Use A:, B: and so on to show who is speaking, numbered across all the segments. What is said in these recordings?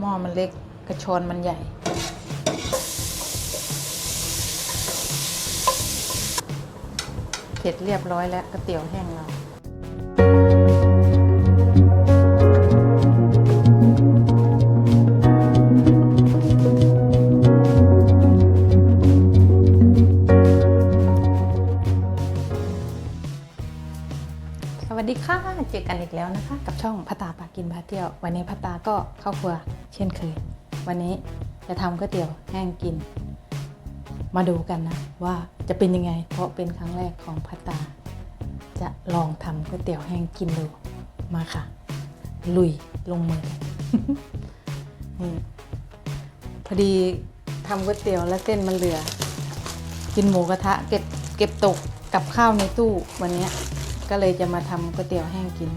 A: หม้อมันเล็กกระชอนมันใหญ่ เสร็จเรียบร้อยแล้วก๋วยเตี๋ยวแห้งเรา จอกันอีกแล้วนะคะ กับช่องพัตตาปากินพาเที่ยว วันนี้พัตตาก็เข้าครัวเช่นเคย วันนี้จะทำก๋วยเตี๋ยวแห้งกิน มาดูกันนะว่าจะเป็นยังไง เพราะเป็นครั้งแรกของพัตตา จะลองทำก๋วยเตี๋ยวแห้งกินดูมาค่ะ ลุยลงมือนี่พอดีทำก๋วยเตี๋ยวแล้วเส้นมันเหลือ กินหมูกระทะเก็บเก็บตกกับข้าวในตู้วันนี้ ก็เลยจะมาทำก๋วยเตี๋ยวแห้งกิน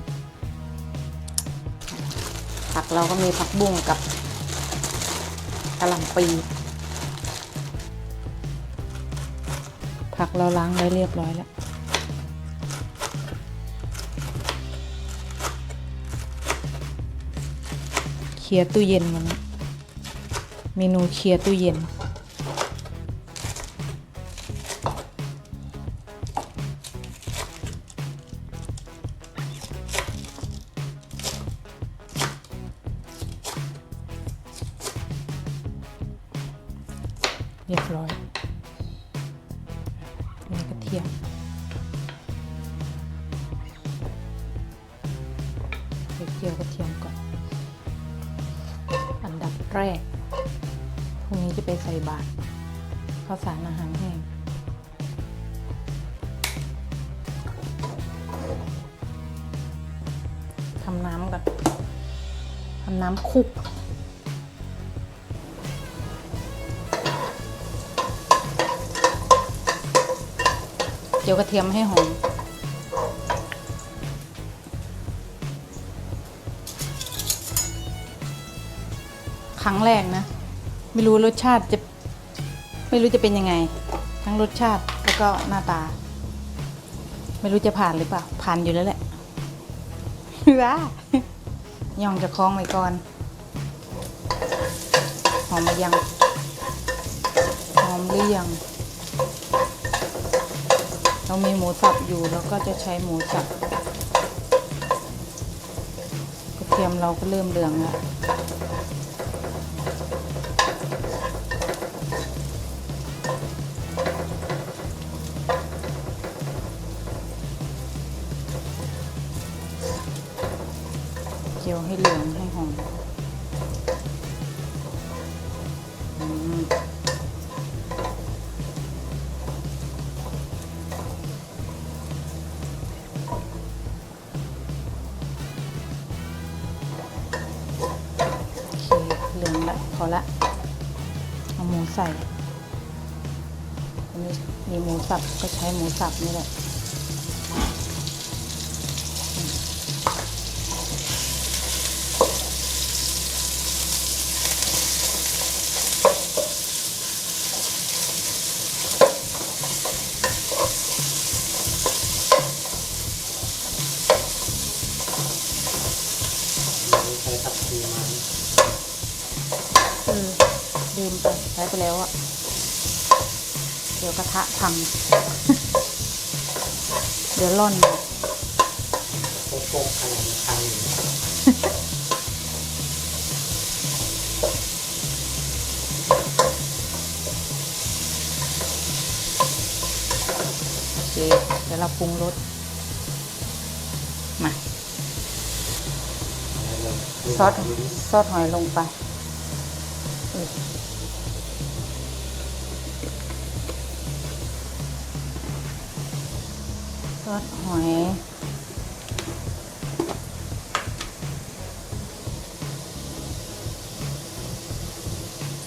A: ผักเราก็มีผักบุ้งกับกะหล่ำปี ผักเราล้างไว้เรียบร้อยแล้วเคลียร์ตู้เย็นวันนี้เมนูเคลียร์ตู้เย็น จะไปใส่บาตรข้าวสารอาหารแห้งทำน้ำก่อนทำน้ำคลุกเจียวกระเทียมให้หอมครั้งแรกนะ ไม่รู้รสชาติจะไม่รู้จะเป็นยังไง ทั้งรสชาติแล้วก็หน้าตา ไม่รู้จะผ่านหรือเปล่าผ่านอยู่แล้วแหละว้าย่องจะคล้องไว้ก่อนหอมมายังหอมหรือยังเรามีหมูสับอยู่แล้วก็จะใช้หมูสับกระเทียมเราก็เริ่มเหลืองแล้ว ให้เหลืองให้หอมอืมโอเคเหลืองละพอละ เอาหมูใส่ อันนี้มีหมูสับก็ใช้หมูสับนี่แหละเออลืมไปใช้ไปแล้วอะเดี๋ยวกระทะพัง เดี๋ยวร่อน
B: โป๊กๆขนาดนี้พังอยู่
A: โอเคเดี๋ยวเราปรุงรสมาซอสซอสหอยลงไป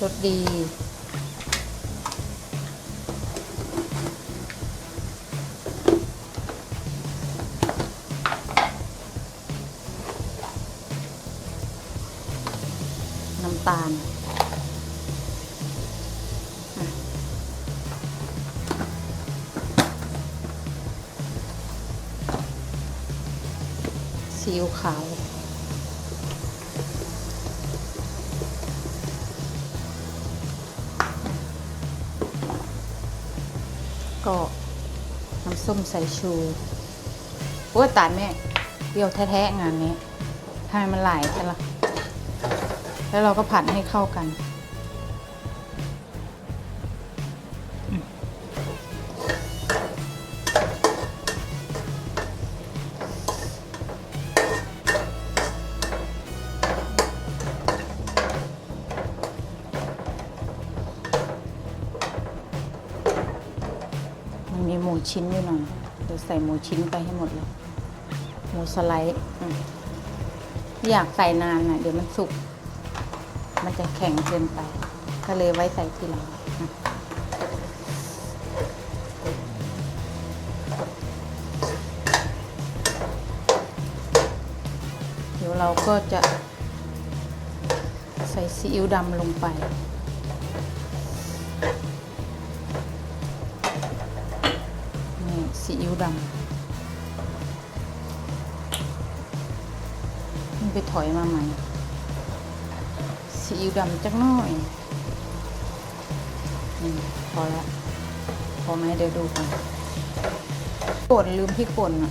A: รสดี ส้มสายชูโอ้ตายแม่เปรี้ยวแท้ๆงานนี้ทำไมมันไหลายกันล่ะแล้วเราก็ผัดให้เข้ากันมันมีหมูชิ้นอยู่หน่อย ใส่หมูชิ้นไปให้หมดเลย หมูสไลด์อยากใส่นานน่ะ เดี๋ยวมันสุก มันจะแข็งเกินไป ก็เลยไว้ใส่ทีหลังเดี๋ยวเราก็จะใส่ซีอิ๊วดำลงไป ถอยมาใหม่ซีอิ๊วดำจักหน่อยนี่พอล้วพอไหมเดี๋ยวดูกันป่นลืมพริกป่นอะ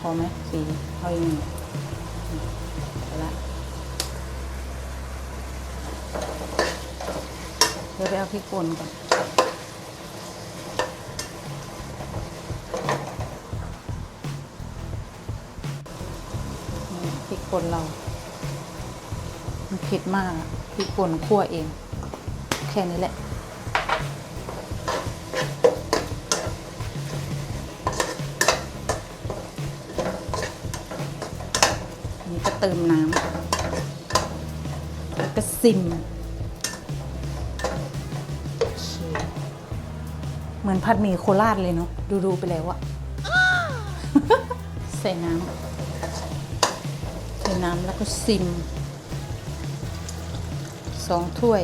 A: พอไหมสีเอาอีกหนึ่งอืมพอละเดี๋ยวไปเอาพริกป่นก่อน นี่พริกป่นเรา มันเผ็ดมากพริกป่นคั่วเอง แค่นี้แหละนนี้ก็เติมน้ำแล้วก็ซิมเคเหมือนผัดหมี่โคราชเลยเนาะดู ๆ ไปแล้วอะใส่น้ำ ใส่น้ำแล้วก็ซิมสองถ้วย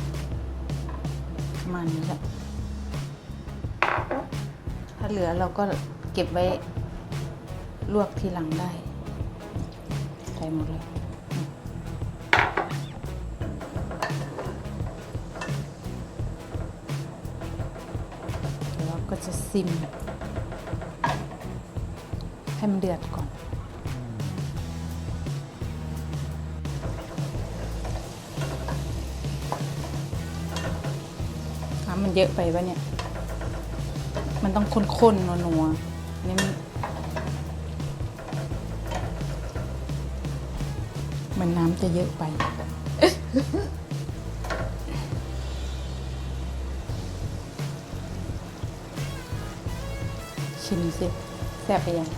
A: มประมาณนี้แหละถ้าเหลือเราก็เก็บไว้ลวกทีหลังได้ ใส่หมดเลยอืมเดี๋ยวก็จะซิม ให้มันเดือดก่อน น้ำมันเยอะไปปะเนี่ย มันต้องข้นๆนัวๆนี่มันเหมันน้ำจะเยอะไปชิมสิแซ่บไปยัง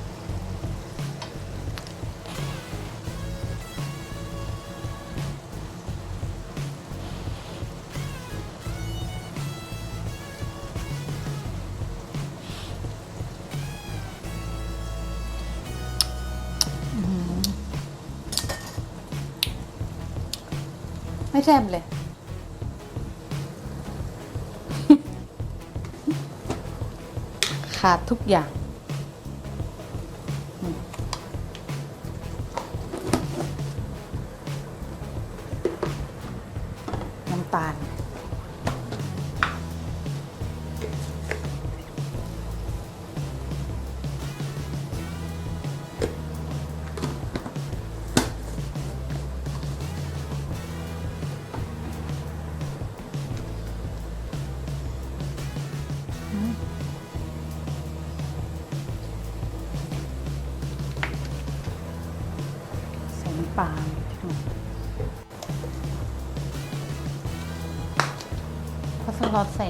A: ซ่บเลย ขาดทุกอย่าง น้ำตาล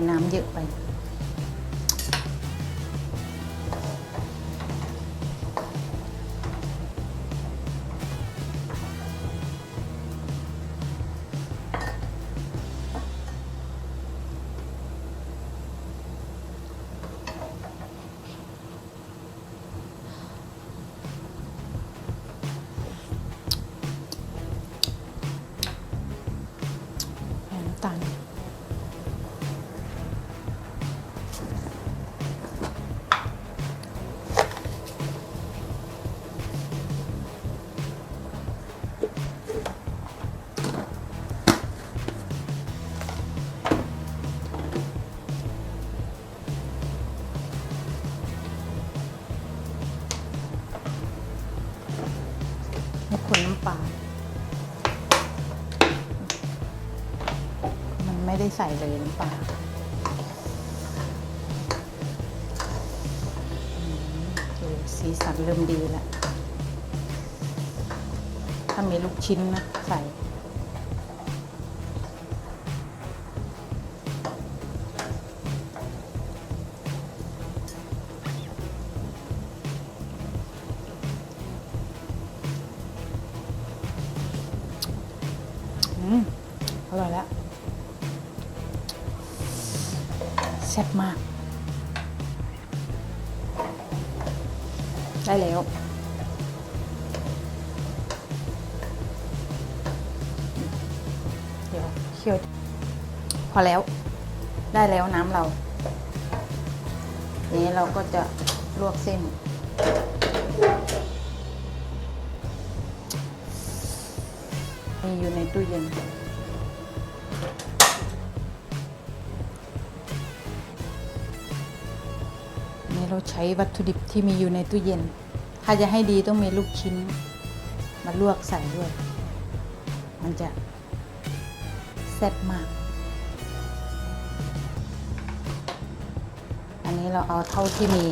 A: น้ำเยอะไป ส่เลยน้ำปลาอืมโอเคสีสันเริ่มดีแล้ว ถ้ามีลูกชิ้นนะใส่ ซ่บมาก ได้แล้ว เดี๋ยวเคี่ยว พอแล้ว ได้แล้วน้ำเรา นี้เราก็จะลวกเส้นมีอยู่ในตู้เย็น ช้วัตถุดิบที่มีอยู่ในตู้เย็น ถ้าจะให้ดีต้องมีลูกชิ้น มาลวกใส่ด้วย มันจะแซ่บมาก อันนี้เราเอาเท่าที่มี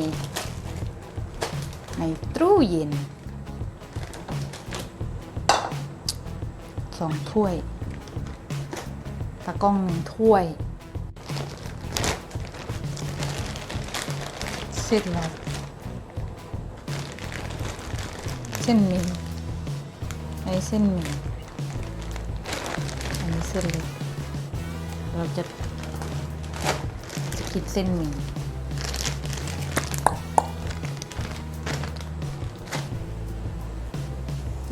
A: ในตู้เย็นสองถ้วย ตะก้องหนึ่งถ้วย เส้นเราเส้นหมี่อันนี้เส้นหมี่อันนี้เส้นเล็กเราจะจะกินเส้นหมี่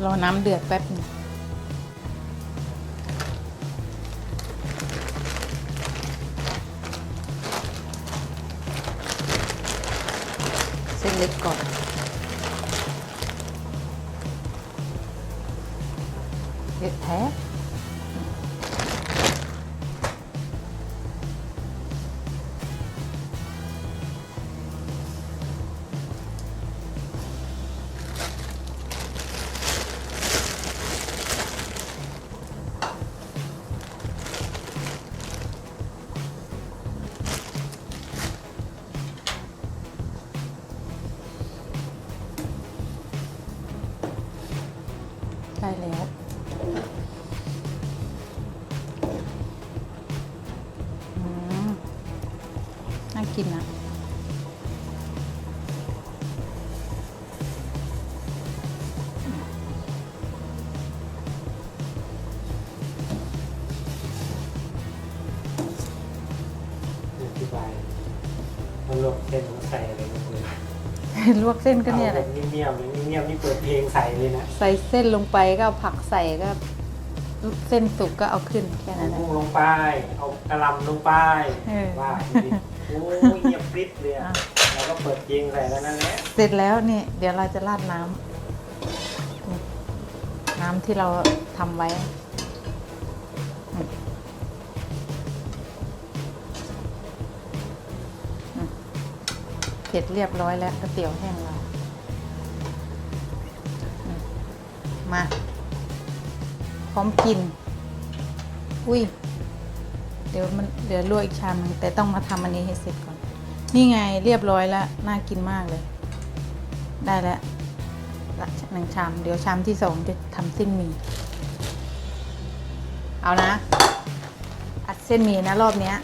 A: รอน้ำเดือดแป๊บนึง เส้น วก
B: เส้นมันใส่อะไรลงไป
A: ลวกเส้นก็เนี่ยแห
B: แบ
A: ละ
B: บเงียบๆเลยเงียบๆนี่เปิดเพลงใส่เลยนะ
A: ใส่เส้นลงไปก็เอาผักใส่ก็ เส้นสุกก็เอาขึ้นแค่
B: เอา
A: นั้นแหละ
B: กุ้งลงไป เอากระหลำลงไป
A: เออ
B: ว่าดิโอ้ยเงียบกริบเลยอะ
A: อะ
B: แล้วก็เปิดเพลงใส่แล้วนั่นแหละ
A: เสร็จแล้วนี่ เดี๋ยวเราจะราดน้ำนี่น้ำที่เราทำไว้ เสร็จเรียบร้อยแล้วก๋วยเตี๋ยวแห้งเรา มา พร้อมกิน อุ้ย เดี๋ยวมันเดี๋ยวลวกอีกชามนึงแต่ต้องมาทำอันนี้ให้เสร็จก่อน นี่ไงเรียบร้อยแล้ว น่ากินมากเลย ได้แล้วละหนึ่งชาม เดี๋ยวชามที่สองจะทำเส้นหมี่ เอานะ อัดเส้นหมี่นะรอบเนี้ย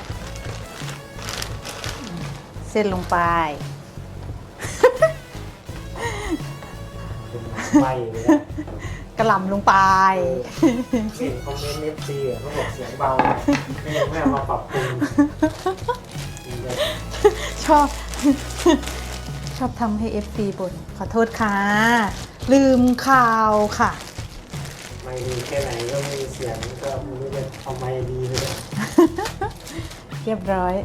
A: เส้นลงไป
B: เป็นไฟเลยนะ
A: กระหล่ำลงไป
B: เสียงคอมเมนต์เอฟซีอะเขาบอกเสียงเบานะยังไม่เอามาปรับปรุง
A: ชอบ ชอบทำให้ FC บ่นขอโทษค่ะ ลืมข่าวค่ะ
B: ไม่ดีแค่ไหนก็ไม่มีเสียงก็ไม่รู้จะเอาไม้ดีเลย
A: เรียบร้อย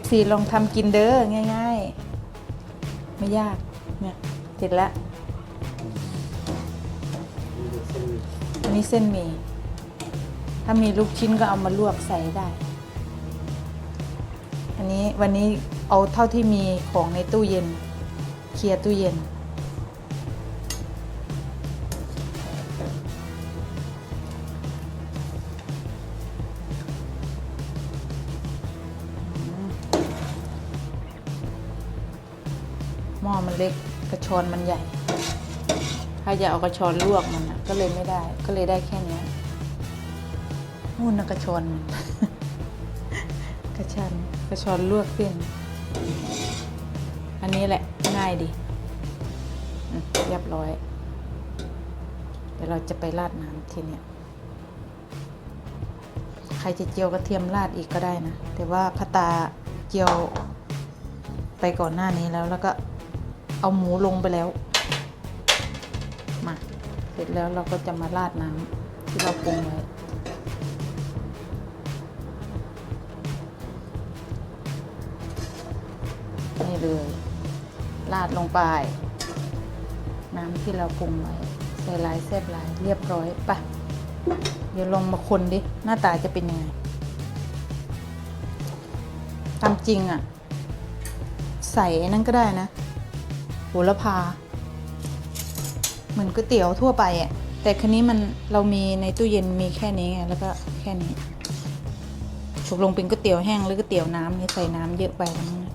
A: FC ลองทำกินเด้อง่าย ๆ ไม่ยากเนี่ยเสร็จแล้วอันนี้เส้นหมี่ถ้ามีลูกชิ้นก็เอามาลวกใส่ได้ อันนี้วันนี้เอาเท่าที่มีของในตู้เย็น เคลียร์ตู้เย็น เล็กกระชอนมันใหญ่ ถ้าจะเอากระชอนลวกมันนะก็เลยไม่ได้ ก็เลยได้แค่นี้นู่นนะกระชอนกระชันกระชอนลวกเส้นอันนี้แหละง่ายดีเรียบร้อย เดี๋ยวเราจะไปราดน้ำทีเนี้ยใครจะเจียวกระเทียมราดอีกก็ได้นะ แต่ว่าพตาเจียวไปก่อนหน้านี้แล้วแล้วก็ เอาหมูลงไปแล้ว มา เสร็จแล้วเราก็จะมาราดน้ำที่เราปรุงไว้นี่เลยราดลงไป น้ำที่เราปรุงไว้ใส่ลายแซบลายเรียบร้อยไปะเดี๋ยวลงมาคนดิ หน้าตาจะเป็นยังไงตามจริงอะ่ะ ใส่นั่นก็ได้นะ โหระพา เหมือนก๋วยเตี๋ยวทั่วไปอะ่ะแต่คันนี้มันเรามีในตู้เย็นมีแค่นี้ไงแล้วก็แค่นี้ตกลงเป็นก๋วยเตี๋ยวแห้งหรือก๋วยเตี๋ยวน้ำนี่ใส่น้ำเยอะไปแล้วมั้งเนี่ย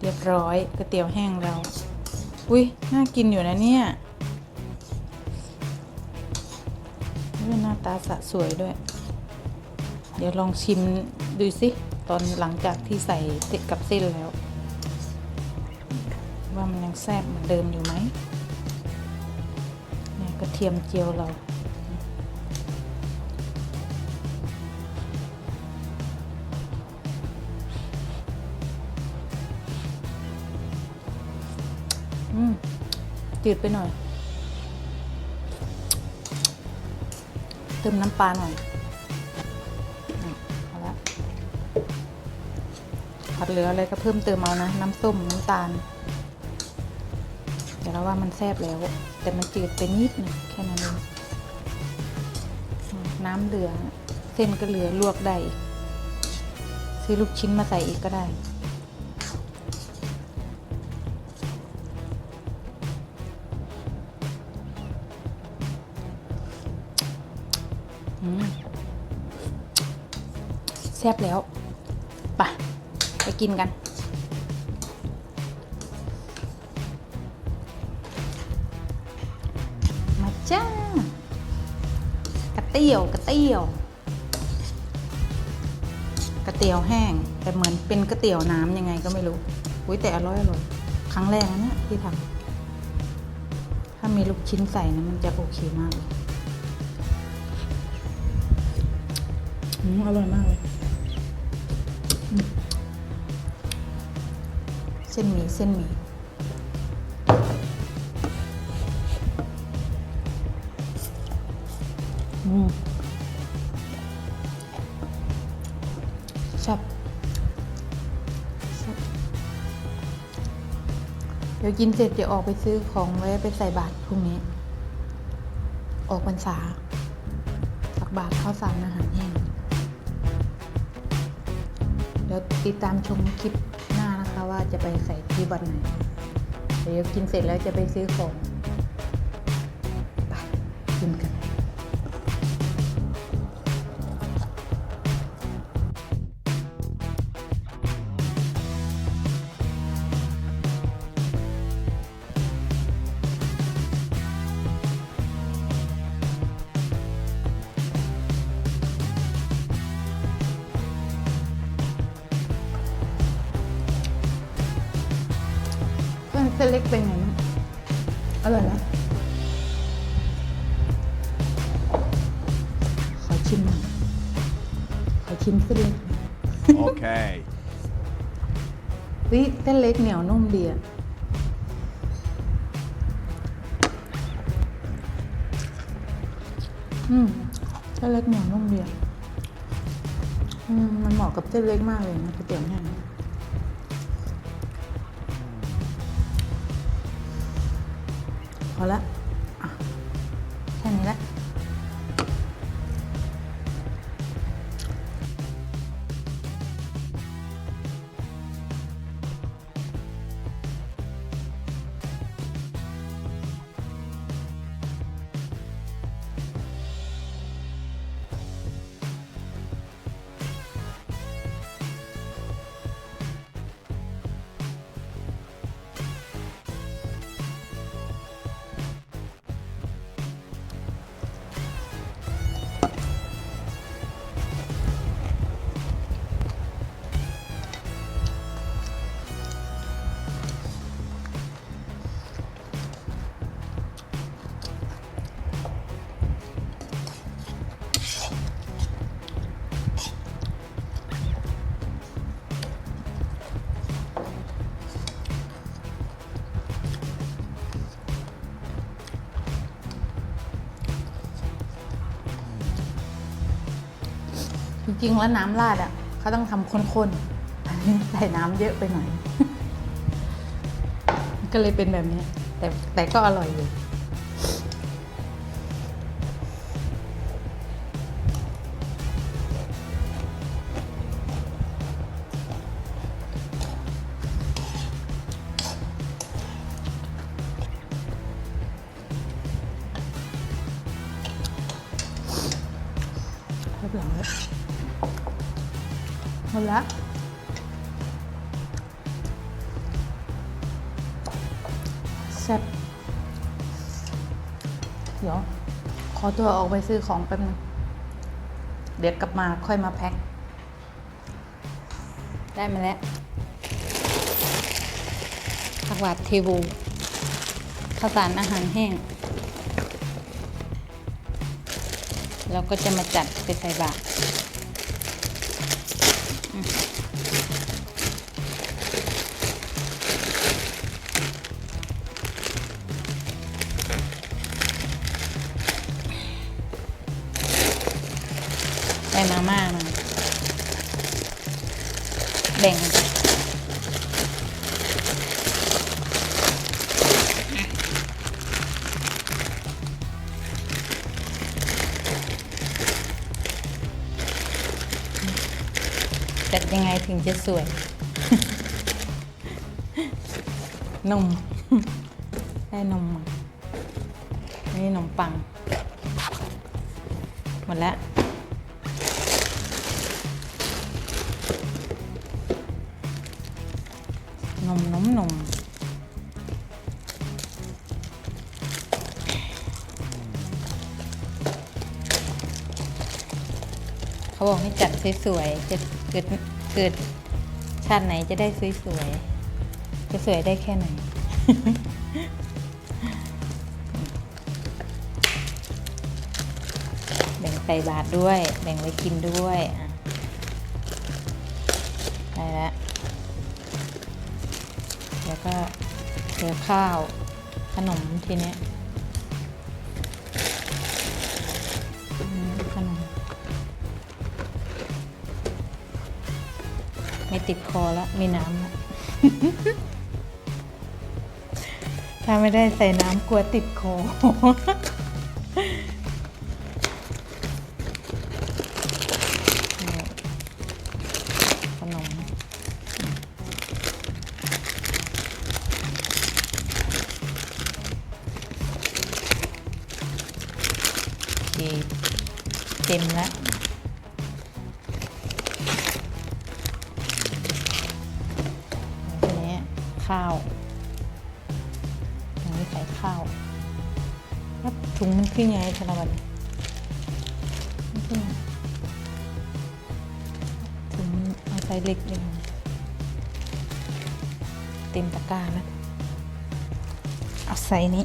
A: เรียบร้อยก๋วยเตี๋ยวแห้งเราอุ้ยน่ากินอยู่นะเนี่ยด้วยหน้าตาสะสวยด้วย เดี๋ยวลองชิมดูสิ ตอนหลังจากที่ใส่เสร็จกับเส้นแล้ว ว่ามันยังแซ่บเหมือนเดิมอยู่ไหมเนี่ยกระเทียมเจียวเราอืมจืดไปหน่อย เติมน้ำปลาหน่อย ผัดเหลืออะไรก็เพิ่มเติมเอานะ น้ำส้มน้ำตาลแต่เราว่ามันแซ่บแล้ว แต่มันจืดไปนิดนึงแค่นั้นเองน้ำเหลือ เส้นก็เหลือลวกได้ซื้อลูกชิ้นมาใส่อีกก็ได้แซ่บแล้วไป ไปกินกัน มาจ้ากระเตี้ยวกระเตี้ยวกระเตี้ยวแห้ง แต่เหมือนเป็นกระเตี้ยวน้ำยังไงก็ไม่รู้อุ้ยแต่อร่อยอร่อยครั้งแรกนะเนี่ยที่ทำถ้ามีลูกชิ้นใส่นะมันจะโอเคมากเลยอร่อยมากเลย ส้นหมี่เส้นหมี่อืมแซ่บแซ่บเดี๋ยวกินเสร็จเดี๋ยวออกไปซื้อของไว้ไปใส่บาตรพรุ่งนี้ ออกพรรษาตักบาตรข้าวสารอาหารแห้ง เดี๋ยวติดตามชมคลิป จะไปใส่ที่วันไหนเดี๋ยวกินเสร็จแล้วจะไปซื้อของ เส้นเส้นเล็กเป็นไงบ้างอร่อยนะขอชิมหน่อยขอชิมเส้นเล็ก
C: Okay.
A: วิเส้นเล็กเหนียวนุ่มดีอะอืมเส้นเล็กเหนียวนุ่มดีอะอืมมันเหมาะกับเส้นเล็กมากเลยนะก๋วยเตี๋ยวแห้ง พอ จริงๆแล้วน้ำราดอะเขาต้องทำข้นๆอันนี้ใส่น้ำเยอะไปหน่อย ก็เลยเป็นแบบนี้ แต่แต่ก็อร่อยอยู่ ตัวออกไปซื้อของแป๊บนึงเดี๋ยวกลับมาค่อยมาแพ็ค ได้มาแล้วผักหวานเทวูข้าวสารอาหารแห้ง เราก็จะมาจัดไปใส่บาตร จะสวย นม ได้นมมานี่นมปัง หมดแล้ว นมนมนมเขาบอกให้จัดสวยๆจะเกิดเกิด ชาติไหนจะได้สวยๆ จะสวยได้แค่ไหน แบ่งใส่บาทด้วย แบ่งไว้กินด้วยได้แล้ว แล้วก็เดี๋ยวข้าวขนมทีเนี้ย ติดคอแล้วมีน้ำแล้วถ้าไม่ได้ใส่น้ำกลัวติดคอขนมเต็มแล้ว ข้าวอันนี้ใส่ข้าวแล้วถุงมันขึ้นยังไงธนวัลมันขึ้นยังถุงเอาใส่เล็กเลยเต็มตะกร้าแล้วเอาใส่นี้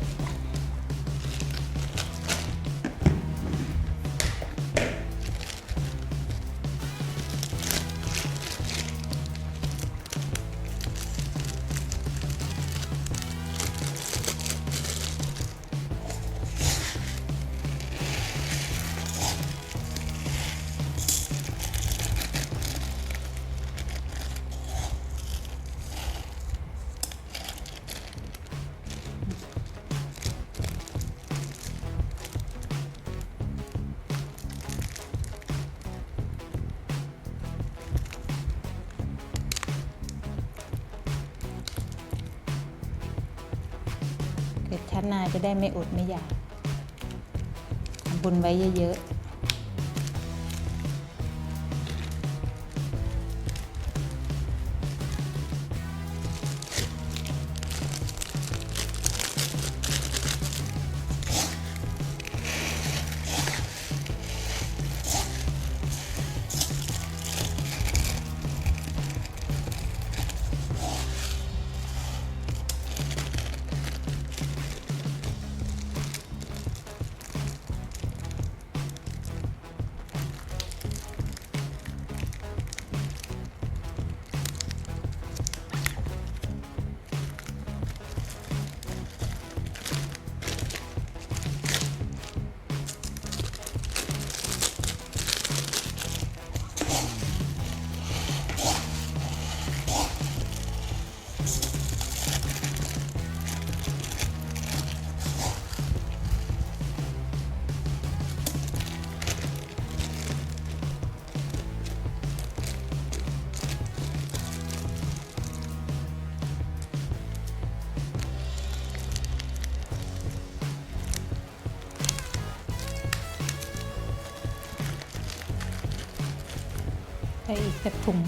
A: จะได้ไม่อดไม่อยากทำบุญไว้เยอะ ไปอีกสักถุง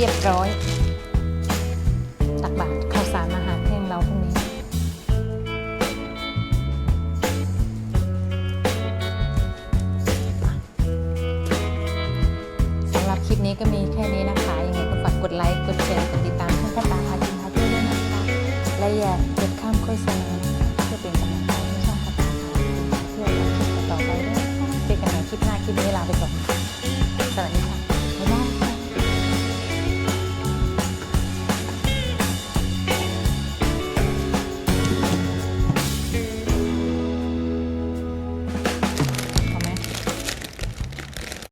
A: เรียบร้อย